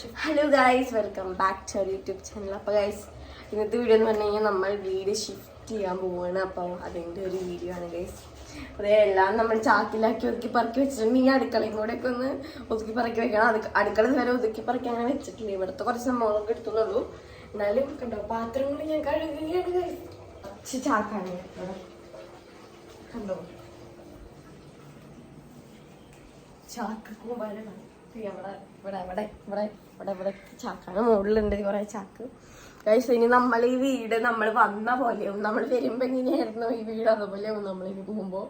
Hello guys welcome back to our YouTube channel അപ്പോൾ guys ഇന്നത്തെ video എന്ന് പറഞ്ഞു കഴിഞ്ഞാൽ നമ്മൾ വീട് ഷിഫ്റ്റ് ചെയ്യാൻ പോവുകയാണ് അപ്പോൾ അതിന്റെ ഒരു വീഡിയോ ആണ് ഗൈസ് അതേ എല്ലാം നമ്മൾ ചാക്കിലാക്കി ഒതുക്കി പറക്കി വെച്ചിട്ടുണ്ട്. ഈ അടുക്കളയും കൂടെ ഒക്കെ ഒന്ന് ഒതുക്കി പറക്കി വെക്കണം. അത് അടുക്കള വരെ ഒതുക്കി പറക്കി അങ്ങനെ വെച്ചിട്ടില്ല ഇവിടുത്തെ കുറച്ച് സംഭവങ്ങളൊക്കെ എടുത്തുള്ളൂ. എന്നാലും കണ്ടോ പാത്രം കൂടി ഞാൻ കഴുകുകയാണ് ഗൈസ് കുറച്ച് ചാക്കാണ്. കണ്ടോ? ചാക്ക് കൂമ്പാരമാണ് ഇവിടെ ഇവിടെ ഇവിടെ ഇവിടെ. ഇവിടെ മുകളിലുണ്ട് കുറെ ചാക്ക്. കഴിച്ച് ഇനി നമ്മൾ ഈ വീട് നമ്മൾ വന്ന പോലെയാവും. നമ്മൾ വരുമ്പോ എങ്ങനെയായിരുന്നു ഈ വീട് അതുപോലെയാവും നമ്മൾ ഇനി പോകുമ്പോ.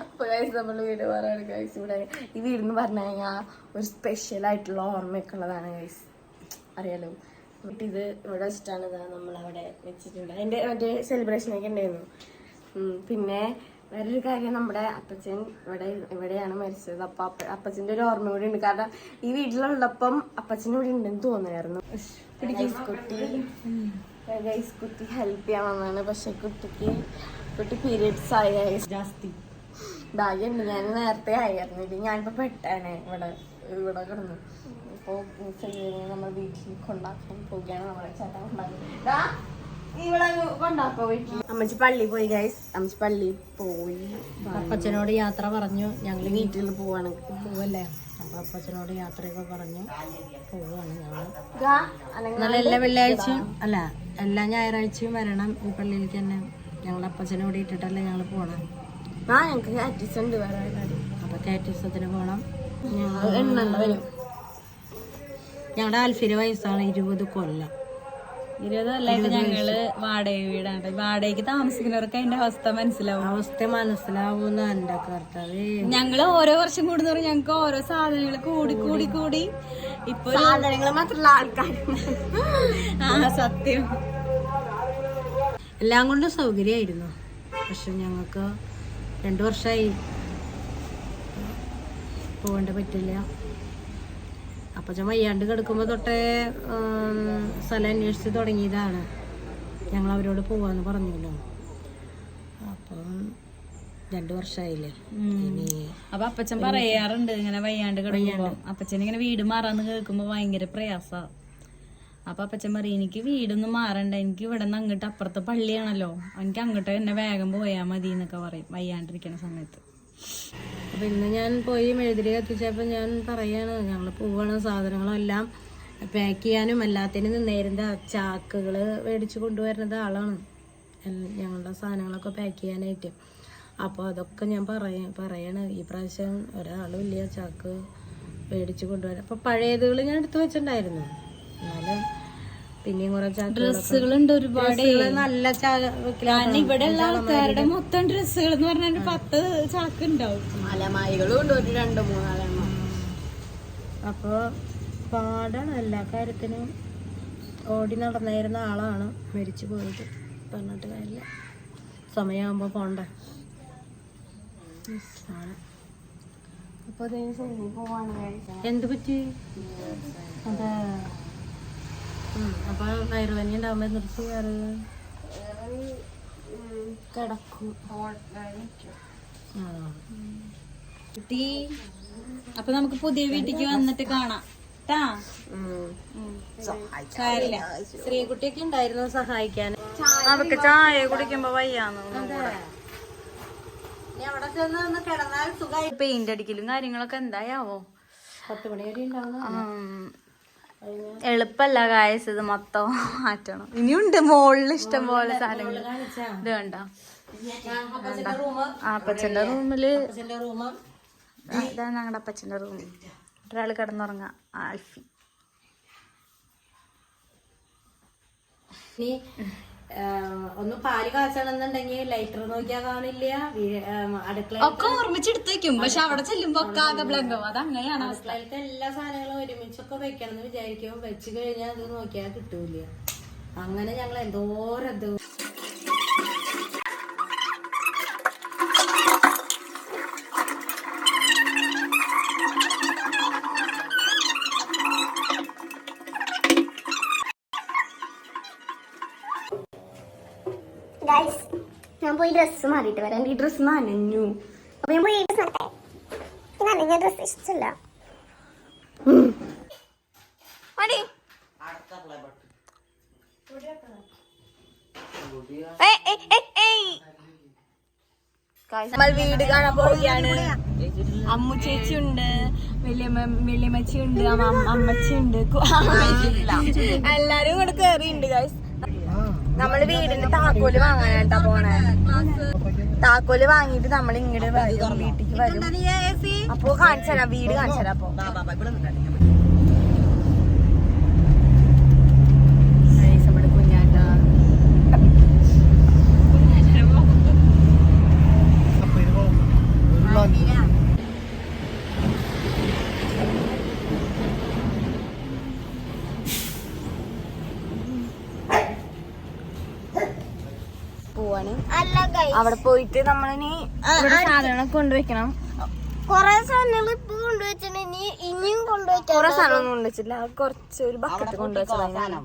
അപ്പൊ കഴിച്ച് നമ്മൾ വീട് പറയാണ് കഴിച്ച് ഇവിടെ ഈ വീട് എന്ന് പറഞ്ഞു കഴിഞ്ഞാൽ ഒരു സ്പെഷ്യൽ ആയിട്ടുള്ള ഓർമ്മയൊക്കെ ഉള്ളതാണ് കഴിച്ച് അറിയാലോ? എന്നിട്ട് ഇത് ഇവിടെ വെച്ചിട്ടാണ് നമ്മളവിടെ വെച്ചിട്ടുണ്ട് അതിന്റെ മറ്റേ സെലിബ്രേഷൻ ഒക്കെ ഉണ്ടായിരുന്നു. പിന്നെ വേറൊരു കാര്യം നമ്മുടെ അപ്പച്ചൻ ഇവിടെ ഇവിടെയാണ് മരിച്ചത്. അപ്പൊ അപ്പ അപ്പച്ചന്റെ ഒരു ഓർമ്മ കൂടി ഉണ്ട്. കാരണം ഈ വീട്ടിലുള്ളപ്പം അപ്പച്ചൻ ഇവിടെ ഉണ്ടെന്ന് തോന്നുമായിരുന്നു കുട്ടി ഗൈസ് കുട്ടി ഹെൽപ്പ് ചെയ്യാൻ വന്നാണ് പക്ഷെ കുട്ടിക്ക് കുട്ടി പീരിയഡ്സ് ആയി ജാസ്തി. ഭാഗ്യമുണ്ട്. ഞാൻ നേരത്തെ ആയിരുന്നു. ഇത് ഞാനിപ്പോ പെട്ടാണ് ഇവിടെ ഇവിടെ കിടന്നു. ഇപ്പൊ നമ്മൾ വീട്ടിൽ കൊണ്ടാക്കാൻ പോവുകയാണ്. നമ്മളെ ചേട്ടൻ കൊണ്ടാക്കുന്നത് അമ്മച്ചി പള്ളി പോയി ഗൈസ് അമ്മച്ചി പള്ളി പോയി. അപ്പച്ചനോട് യാത്ര പറഞ്ഞു. ഞങ്ങൾ വീട്ടിൽ പോവാണ്. പോവല്ലേ? അപ്പൊ അപ്പച്ചനോട് യാത്രയൊക്കെ പറഞ്ഞു. പോവാണ് ഞങ്ങൾ അനങ്ങ- എല്ലാ വെള്ളിയാഴ്ചയും അല്ല എല്ലാ ഞായറാഴ്ചയും വരണം. ഈ പള്ളിയിലേക്ക് തന്നെ. ഞങ്ങൾ അപ്പച്ചനെ ഇവിടെ ഇട്ടിട്ടല്ലേ ഞങ്ങൾ പോണം. ആ ഞങ്ങക്ക് പ്രാക്ടീസ് ഉണ്ട് വേറെ അപ്പൊ കാറ്റീസത്തിന് പോണം. വരും. ഞങ്ങളുടെ അൽഫിര വയസ്സാണ് ഇരുപത് കൊല്ലം. ഇരുപതല്ലായിട്ട് ഞങ്ങൾ വാടക വീടാണ് വാടകയ്ക്ക് താമസിക്കുന്നവർക്ക് അതിന്റെ അവസ്ഥ മനസ്സിലാവും. അവസ്ഥ മനസ്സിലാവുന്ന എന്റെ കർത്താവേ. ഞങ്ങൾ ഓരോ വർഷം കൂടുന്നവരും ഞങ്ങൾക്ക് ഓരോ സാധനങ്ങൾ കൂടി കൂടി കൂടി. ഇപ്പൊ സാധനങ്ങൾ മാത്രമല്ല ആൾക്കാർ ആ സത്യം. എല്ലാം കൊണ്ടും സൗകര്യമായിരുന്നു. പക്ഷെ ഞങ്ങൾക്ക് രണ്ടു വർഷമായി പോകേണ്ട പറ്റില്ല. അപ്പച്ചൻ വയ്യാണ്ട് കിടക്കുമ്പോൾ തൊട്ടേ സ്ഥലം അന്വേഷിച്ച് തുടങ്ങിയതാണ്. ഞങ്ങൾ അവരോട് പോവാന്ന് പറഞ്ഞല്ലോ. അപ്പം രണ്ടു വർഷമായില്ലേ ഇനി അപ്പൊ അപ്പച്ചൻ പറയാറുണ്ട് ഇങ്ങനെ വയ്യാണ്ട് കിടക്കുമ്പോ. അപ്പച്ചൻ ഇങ്ങനെ വീട് മാറാന്ന് കേൾക്കുമ്പോ ഭയങ്കര പ്രയാസ. അപ്പൊ അപ്പച്ചൻ പറയും എനിക്ക് വീടൊന്നും മാറണ്ട. എനിക്ക് ഇവിടെ നിന്ന് അങ്ങോട്ട് അപ്പുറത്തെ പള്ളിയാണല്ലോ. എനിക്ക് അങ്ങോട്ട് എന്നെ വേഗം പോയാ മതി എന്നൊക്കെ പറയും. വയ്യാണ്ടിരിക്കുന്ന സമയത്ത്. അപ്പം ഇന്ന് ഞാൻ പോയി മെഴുതിരി കത്തിച്ചപ്പോൾ ഞാൻ പറയാണ് ഞങ്ങൾ പോവാണ് സാധനങ്ങളെല്ലാം പാക്ക് ചെയ്യാനും എല്ലാത്തിനും നിന്നേരുന്ന ചാക്കുകൾ മേടിച്ച് കൊണ്ടുവരുന്നത് ആളാണ്. ഞങ്ങളുടെ സാധനങ്ങളൊക്കെ പാക്ക് ചെയ്യാനായിട്ട്. അപ്പോൾ അതൊക്കെ ഞാൻ പറയ പറയണ ഈ പ്രാവശ്യം ഒരാളും ഇല്ല ചാക്ക് മേടിച്ച് കൊണ്ടുവരാൻ. അപ്പോൾ പഴയതുകൾ ഞാൻ എടുത്തു വെച്ചിട്ടുണ്ടായിരുന്നു. എന്നാലും പിന്നെയും കുറെ ഡ്രസ്സുകളുണ്ട് ഒരുപാട്. നല്ല ചാ- ഇവിടെ ഉള്ള ആൾക്കാരുടെ മൊത്തം ഡ്രസ്സുകൾ എന്ന് പറഞ്ഞാൽ ഒരു പത്ത് ചാക്ക് ഉണ്ടാവും. അലമാരികളും ഉണ്ട് ഒരു രണ്ട് മൂന്നാലെണ്ണം അപ്പൊ പാടാണ് എല്ലാ കാര്യത്തിനും. ഓടി നടന്നിരുന്ന ആളാണ് മരിച്ചു പോയത്. പറഞ്ഞിട്ട് കാര്യമില്ല. സമയമാകുമ്പോ പോണ്ട? എന്ത് പറ്റി? അതെ അപ്പൊ വയറുവേദന ഉണ്ടാവുമ്പോ നിർത്തി കയറ് കിടക്കും. കുട്ടി അപ്പൊ നമുക്ക് പുതിയ വീട്ടിക്ക് വന്നിട്ട് കാണാം. ട്ടാ? കാര്യമില്ല. ശ്രീകുട്ടിയൊക്കെ ഉണ്ടായിരുന്നു സഹായിക്കാൻ. അവക്ക് ചായ കുടിക്കുമ്പോ വയ്യാന്ന് ഇനി അവിടെ ചെന്ന് കിടന്നാൽ സുഖമായി. പെയിന്റ് അടിക്കലും കാര്യങ്ങളൊക്കെ എന്തായാവോ? പത്ത് മണി വരെ ഉണ്ടാവുന്ന ഉം. എളുപ്പല്ല കായസ് ഇത് മൊത്തം മാറ്റണം. ഇനിയുണ്ട് മുകളിൽ ഇഷ്ടം പോലെ സാധനങ്ങൾ. ഇത് കണ്ട. ആ അപ്പച്ചന്റെ റൂമിൽ ഇതാ ഇതാണ് ഞങ്ങളുടെ അപ്പച്ചന്റെ റൂം ഒരാൾ കിടന്നുറങ്ങാം. ആൽഫി. ഒന്ന് പാൽ കാച്ചണമെന്നുണ്ടെങ്കിൽ ലൈറ്റർ നോക്കിയാ കാണില്ല. അടുക്കള ഒക്കെ ഓർമ്മിച്ചെടുത്ത് വെക്കും. പക്ഷെ അവിടെ ചെല്ലുമ്പോ ഒക്കെ ആകെ ബ്ലങ്കോ അത് അങ്ങനെയാണ് അവസ്ഥ. അടുക്കളയിലത്തെ എല്ലാ സാധനങ്ങളും ഒരുമിച്ചൊക്കെ വെക്കണം എന്ന് വിചാരിക്കും. വെച്ച് കഴിഞ്ഞാൽ അത് നോക്കിയാൽ കിട്ടൂല അങ്ങനെ ഞങ്ങൾ എന്തോരം പോയി ഡ്രസ്സ് മാറിയിട്ട് വരാം. ഈ ഡ്രസ്സ് നനഞ്ഞു. അപ്പൊ ഞാൻ പോയി ഡ്രസ്സ് മാറട്ടെ നനഞ്ഞ ഡ്രസ്സ് ഇഷ്ടമല്ല നമ്മൾ വീട് കാണാൻ പോവുകയാണ്. അമ്മു ചേച്ചി ഉണ്ട് വലിയമ്മ വലിയമ്മച്ചി ഉണ്ട് അമ്മച്ചി ഉണ്ട് എല്ലാരും കൂടെ കേറിയുണ്ട് ഗൈസ് നമ്മൾ വീടിന്റെ താക്കോൽ വാങ്ങാനായിട്ടാ പോണേ. താക്കോൽ വാങ്ങിട്ട് നമ്മൾ ഇങ്ങോട്ട് വരും വീട്ടിക്ക് വരും. അപ്പൊ കാണിച്ചാ വീട് കാണിച്ചു തരാം അപ്പൊ. പോവാണ്. അവിടെ പോയിട്ട് നമ്മളിനി സാധനങ്ങളൊക്കെ കൊണ്ടുവയ്ക്കണം. കൊറേ സാധനങ്ങൾ ഇപ്പൊ കൊണ്ടുവച്ചിട്ടുണ്ട്. ഇനി ഇനിയും കൊണ്ടുവയ്ക്കാം. കൊറേ സാധനം കൊണ്ടുവച്ചില്ല കുറച്ച് ഒരു ബക്കറ്റ് കൊണ്ടുവച്ചതാണ്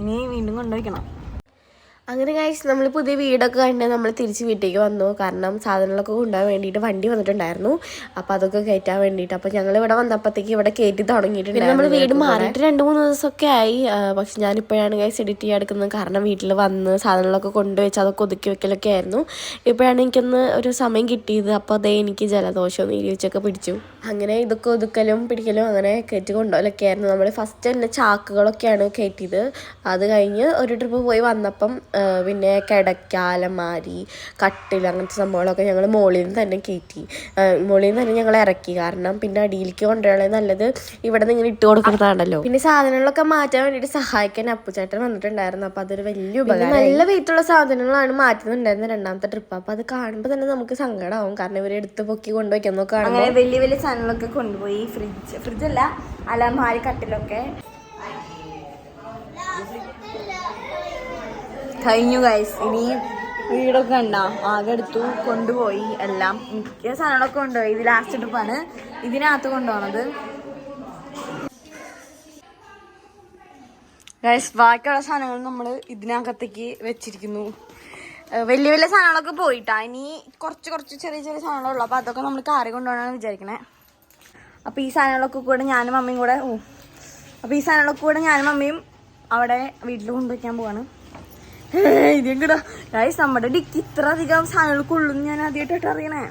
ഇനി വീണ്ടും കൊണ്ടുവയ്ക്കണം. അങ്ങനെ കഴിച്ച് നമ്മൾ പുതിയ വീടൊക്കെ കണ്ട് നമ്മൾ തിരിച്ച് വീട്ടിലേക്ക് വന്നു. കാരണം സാധനങ്ങളൊക്കെ കൊണ്ടുപോകാൻ വേണ്ടിയിട്ട് വണ്ടി വന്നിട്ടുണ്ടായിരുന്നു. അപ്പോൾ അതൊക്കെ കയറ്റാൻ വേണ്ടിയിട്ട്. അപ്പോൾ ഞങ്ങൾ ഇവിടെ വന്നപ്പോഴത്തേക്ക് ഇവിടെ കയറ്റി തുടങ്ങിയിട്ടുണ്ട് നമ്മൾ വീട് മാറിയിട്ട് രണ്ട് മൂന്ന് ദിവസമൊക്കെ ആയി. പക്ഷെ ഞാനിപ്പോഴാണ് ഗൈസ് എഡിറ്റ് ചെയ്യാൻ എടുക്കുന്നത്. കാരണം വീട്ടിൽ വന്ന് സാധനങ്ങളൊക്കെ കൊണ്ടുവച്ച് അതൊക്കെ ഒതുക്കി വെക്കലൊക്കെ ആയിരുന്നു. ഇപ്പോഴാണ് എനിക്കൊന്ന് ഒരു സമയം കിട്ടിയത്. അപ്പോൾ അതേ എനിക്ക് ജലദോഷവും നീരിവെച്ചൊക്കെ പിടിച്ചു. അങ്ങനെ ഇതൊക്കെ ഒതുക്കലും പിടിക്കലും അങ്ങനെ കയറ്റി കൊണ്ടുപോകലൊക്കെ ആയിരുന്നു. നമ്മൾ ഫസ്റ്റ് തന്നെ ചാക്കുകളൊക്കെയാണ് കയറ്റിയത്. അത് കഴിഞ്ഞ് ഒരു ട്രിപ്പ് പോയി വന്നപ്പം പിന്നെ കിടക്ക അലമാരി കട്ടിൽ അങ്ങനത്തെ സംഭവങ്ങളൊക്കെ ഞങ്ങൾ മുകളിൽ നിന്ന് തന്നെ കയറ്റി. മുകളിൽ നിന്ന് തന്നെ ഞങ്ങൾ ഇറക്കി. കാരണം പിന്നെ അടിയിലേക്ക് കൊണ്ടുവരണേ നല്ലത് ഇവിടെ നിന്ന് ഇങ്ങനെ ഇട്ട് കൊടുക്കുന്നതാണല്ലോ. പിന്നെ സാധനങ്ങളൊക്കെ മാറ്റാൻ വേണ്ടിയിട്ട് സഹായിക്കാൻ അപ്പുചേട്ടൻ വന്നിട്ടുണ്ടായിരുന്നു. അപ്പോൾ അതൊരു വലിയ ഉപകാരം നല്ല വെയിറ്റുള്ള സാധനങ്ങളാണ് മാറ്റുന്നുണ്ടായിരുന്നത് രണ്ടാമത്തെ ട്രിപ്പ് അപ്പോൾ അത് കാണുമ്പോൾ തന്നെ നമുക്ക് സങ്കടമാവും കാരണം ഇവർ എടുത്ത് പൊക്കി കൊണ്ടുവയ്ക്കുന്നൊക്കെ അങ്ങനെ വലിയ വലിയ സാധനങ്ങളൊക്കെ കൊണ്ടുപോയി. ഫ്രിഡ്ജ് ഫ്രിഡ്ജല്ല അലമാരി കട്ടിലൊക്കെ കഴിഞ്ഞു ഗൈസ് ഇനി വീടൊക്കെ ഉണ്ടോ ആകെ എടുത്തു കൊണ്ടുപോയി എല്ലാം. മിക്ക സാധനങ്ങളൊക്കെ കൊണ്ടുപോയി. ഇത് ലാസ്റ്റ് ട്രിപ്പാണ് ഇതിനകത്ത് കൊണ്ടുപോകണത് ഗൈസ് ബാക്കിയുള്ള സാധനങ്ങൾ നമ്മൾ ഇതിനകത്തേക്ക് വെച്ചിരിക്കുന്നു. വലിയ വലിയ സാധനങ്ങളൊക്കെ പോയിട്ടാ. ഇനി കുറച്ച് കുറച്ച് ചെറിയ ചെറിയ സാധനങ്ങളുള്ളൂ. അപ്പോൾ അതൊക്കെ നമ്മൾ കാറി കൊണ്ടുപോകണമെന്ന് വിചാരിക്കണേ. അപ്പോൾ ഈ സാധനങ്ങളൊക്കെ കൂടെ ഞാനും മമ്മിയും കൂടെ ഓ. അപ്പോൾ ഈ സാധനങ്ങളൊക്കെ കൂടെ ഞാനും മമ്മിയും അവിടെ വീട്ടിൽ കൊണ്ടുവയ്ക്കാൻ പോവാണ്. ഇതും കൂടെ ഗൈസ് നമ്മുടെ ഡിക്ക് ഇത്ര അധികം സാധനങ്ങൾ കൊള്ളും ഞാൻ ആദ്യമായിട്ടായിട്ട് അറിയണേ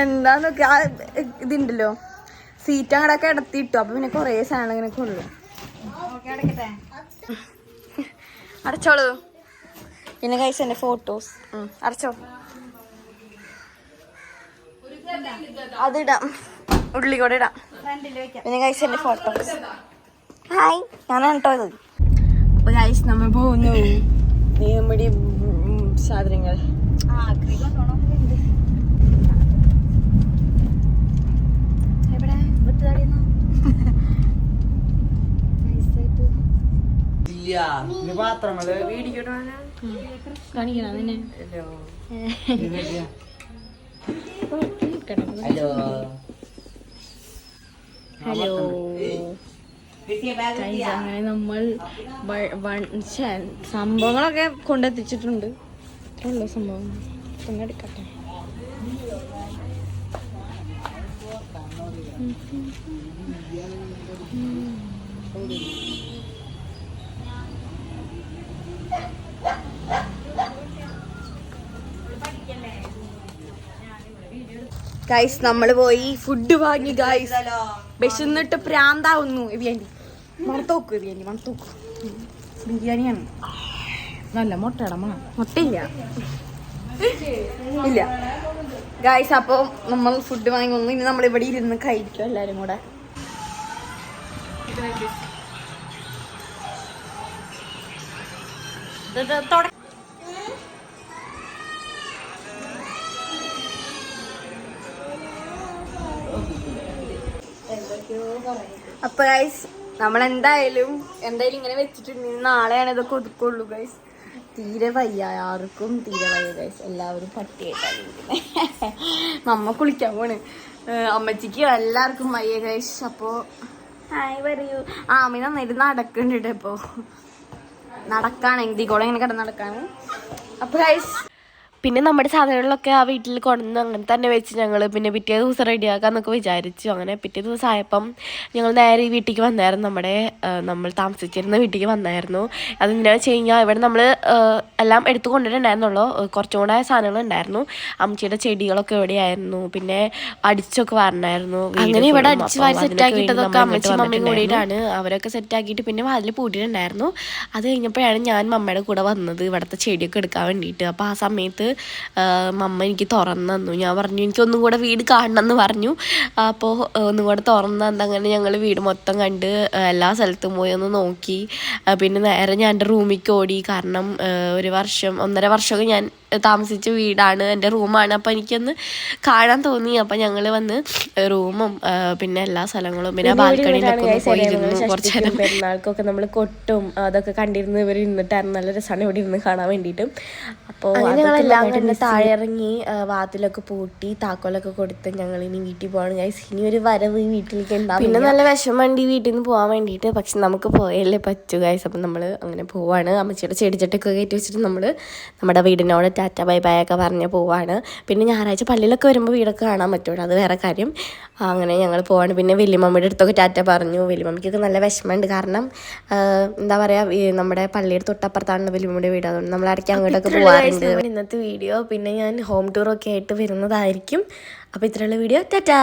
എന്താന്നൊക്കെ ആ ഇതുണ്ടല്ലോ. സീറ്റ് അങ്ങടെ കിടത്തിയിട്ടു. അപ്പൊ പിന്നെ കൊറേ സാധനങ്ങൾ ഇങ്ങനെ കൊള്ളും അടച്ചോളൂ. പിന്നെ കൈസ് എന്റെ ഫോട്ടോസ് അടച്ചോ. അതിടാം. ഉള്ളി കൂടെ ഇടാം പിന്നെ കൈസ് എന്റെ ഫോട്ടോസ് ഹായ് ഞാൻ കേട്ടോ ഇത്. അപ്പൊ ഗൈസ് നമ്മൾ പോകുന്നു നീ നമ്മുടെ സാധനങ്ങൾ. എവിടെ? കാണിക്കണം ഹലോ. ഹലോ. അങ്ങനെ നമ്മൾ സംഭവങ്ങളൊക്കെ കൊണ്ടെത്തിച്ചിട്ടുണ്ട്. ഇത്രയുള്ള സംഭവം. Thank എടുക്കട്ടെ. ഗൈസ് നമ്മൾ പോയി ഫുഡ് വാങ്ങി ഗൈസ് വിശന്നിട്ട് പ്രാന്താവുന്നു ഇവിയാണ്ടി. മണത്തോക്ക് ഇവിയാണ്ടി മണത്തോക്ക്. ബിരിയാണിയാണ്. നല്ല മുട്ടയുടെ മണം. മുട്ടയില്ല. ഇല്ല. ഗായ്സ് അപ്പോൾ നമ്മൾ ഫുഡ് വാങ്ങി വന്നു. ഇനി നമ്മൾ ഇവിടെ ഇരുന്ന് കഴിക്കും എല്ലാരും കൂടെ. അപ്പൊ ഗൈസ് നമ്മൾ എന്തായാലും എന്തായാലും ഇങ്ങനെ വെച്ചിട്ടുണ്ട്. നാളെയാണ് ഇതൊക്കെ ഒതുക്കുള്ളൂ ഗൈസ് തീരെ വയ്യ ആർക്കും തീരെ വയ്യ ഗൈസ് എല്ലാവരും പട്ടിയായിട്ടാണ് നമ്മ കുളിക്കാൻ പോണ്. അമ്മച്ചിക്ക് എല്ലാവർക്കും വയ്യ ഗൈസ് അപ്പോ ഹായ് പറയൂ ആ അമ്മ നന്നായിട്ട് നടക്കുന്നുണ്ട് ഇപ്പോ. നടക്കാണ് ഇതിൽ കൂടെ ഇങ്ങനെ കിടന്ന് നടക്കാണ്. അപ്പൊ ഗൈസ് പിന്നെ നമ്മുടെ സാധനങ്ങളിലൊക്കെ ആ വീട്ടിൽ കൊണ്ടുവന്ന് അങ്ങനെ തന്നെ വെച്ച് ഞങ്ങൾ പിന്നെ പിറ്റേ ദിവസം റെഡിയാക്കാന്നൊക്കെ വിചാരിച്ചു. അങ്ങനെ പിറ്റേ ദിവസം ആയപ്പം ഞങ്ങൾ നേരെ ഈ വീട്ടിലേക്ക് വന്നായിരുന്നു. നമ്മുടെ നമ്മൾ താമസിച്ചിരുന്ന വീട്ടിലേക്ക് വന്നായിരുന്നു. അതെന്തിനാണെന്ന് വെച്ച് കഴിഞ്ഞാൽ ഇവിടെ നമ്മൾ എല്ലാം എടുത്തു കൊണ്ടുവരണ്ടായിരുന്നുള്ളൂ കുറച്ചും കൂടെ സാധനങ്ങൾ ഉണ്ടായിരുന്നു അമ്മച്ചിയുടെ ചെടികളൊക്കെ എവിടെയായിരുന്നു പിന്നെ അടിച്ചൊക്കെ വരണമായിരുന്നു അങ്ങനെ ഇവിടെ അടിച്ച് വാരി സെറ്റ് ആക്കിയിട്ടതൊക്കെ അമ്മച്ചി മമ്മിയും കൂടിയിട്ടാണ് അവരൊക്കെ സെറ്റ് ആക്കിയിട്ട് പിന്നെ വാതിൽ പൂട്ടിയിട്ടുണ്ടായിരുന്നു. അത് കഴിഞ്ഞപ്പോഴാണ് ഞാൻ മമ്മയുടെ കൂടെ വന്നത് ഇവിടുത്തെ ചെടിയൊക്കെ എടുക്കാൻ വേണ്ടിയിട്ട്. അപ്പോൾ ആ സമയത്ത് മമ്മ എനിക്ക് തുറന്നു തന്നു. ഞാൻ പറഞ്ഞു എനിക്കൊന്നും കൂടെ വീട് കാണണം എന്ന് പറഞ്ഞു അപ്പോൾ ഒന്നും കൂടെ തുറന്നു തന്നു അങ്ങനെ ഞങ്ങൾ വീട് മൊത്തം കണ്ട് എല്ലാ സ്ഥലത്തും പോയി ഒന്ന് നോക്കി. പിന്നെ നേരെ ഞാൻ എന്റെ റൂമിലേക്ക് ഓടി. കാരണം ഒരു വർഷം ഒന്നര വർഷമൊക്കെ ഞാൻ താമസിച്ച വീടാണ് എന്റെ റൂമാണ്. അപ്പോൾ എനിക്കൊന്ന് കാണാൻ തോന്നി. അപ്പോൾ ഞങ്ങൾ വന്ന് റൂമും പിന്നെ എല്ലാ സ്ഥലങ്ങളും പിന്നെ ബാൽക്കണിയിലൊക്കെ കുറച്ച് നേരം. പെരുന്നാൾക്കൊക്കെ നമ്മൾ കൊട്ടും അതൊക്കെ കണ്ടിരുന്ന് ഇവർ ഇരുന്നിട്ടായിരുന്നു നല്ല രസമാണ് ഇവിടെ ഇരുന്ന് കാണാൻ വേണ്ടിയിട്ട്. അപ്പോൾ ഞങ്ങളെല്ലാം കണ്ട് താഴെ ഇറങ്ങി വാതിലൊക്കെ പൂട്ടി താക്കോലൊക്കെ കൊടുത്ത് ഞങ്ങൾ ഇനി വീട്ടിൽ പോകണം. ഗൈസ് ഇനി ഒരു വരവ് ഈ വീട്ടിലേക്ക് ഉണ്ടാവും പിന്നെ നല്ല വിഷമമുണ്ട് വണ്ടി വീട്ടിൽ നിന്ന് പോകാൻ വേണ്ടിയിട്ട്. പക്ഷെ നമുക്ക് പോയല്ലേ പറ്റൂ ഗൈസ് അപ്പം നമ്മൾ അങ്ങനെ പോവാണ്. അമ്മച്ചിയുടെ ചെടിച്ചട്ടൊക്കെ കയറ്റി വെച്ചിട്ട് നമ്മൾ നമ്മുടെ വീടിനോട് ടാറ്റ ബൈ ബൈ ഒക്കെ പറഞ്ഞ് പോവാണ്. പിന്നെ ഞായറാഴ്ച പള്ളിയിലൊക്കെ വരുമ്പോൾ വീടൊക്കെ കാണാൻ പറ്റുള്ളൂ. അത് വേറെ കാര്യം. അങ്ങനെ ഞങ്ങൾ പോവാണ്. പിന്നെ വലിയമ്മയുടെ അടുത്തൊക്കെ ടാറ്റ പറഞ്ഞു. വലിയമ്മയ്ക്കൊക്കെ നല്ല വിഷമമുണ്ട്. കാരണം എന്താ പറയുക നമ്മുടെ പള്ളിയുടെ തൊട്ടപ്പുറത്താണ് വലിയമ്മയുടെ വീട്. അതുകൊണ്ട് നമ്മൾ ഇടയ്ക്ക് അങ്ങോട്ടൊക്കെ പോകാറുണ്ട് ഇന്നത്തെ വീഡിയോ. പിന്നെ ഞാൻ ഹോം ടൂറൊക്കെ ആയിട്ട് വരുന്നതായിരിക്കും. അപ്പോൾ ഇത്രയുള്ള വീഡിയോ. ടാറ്റാ!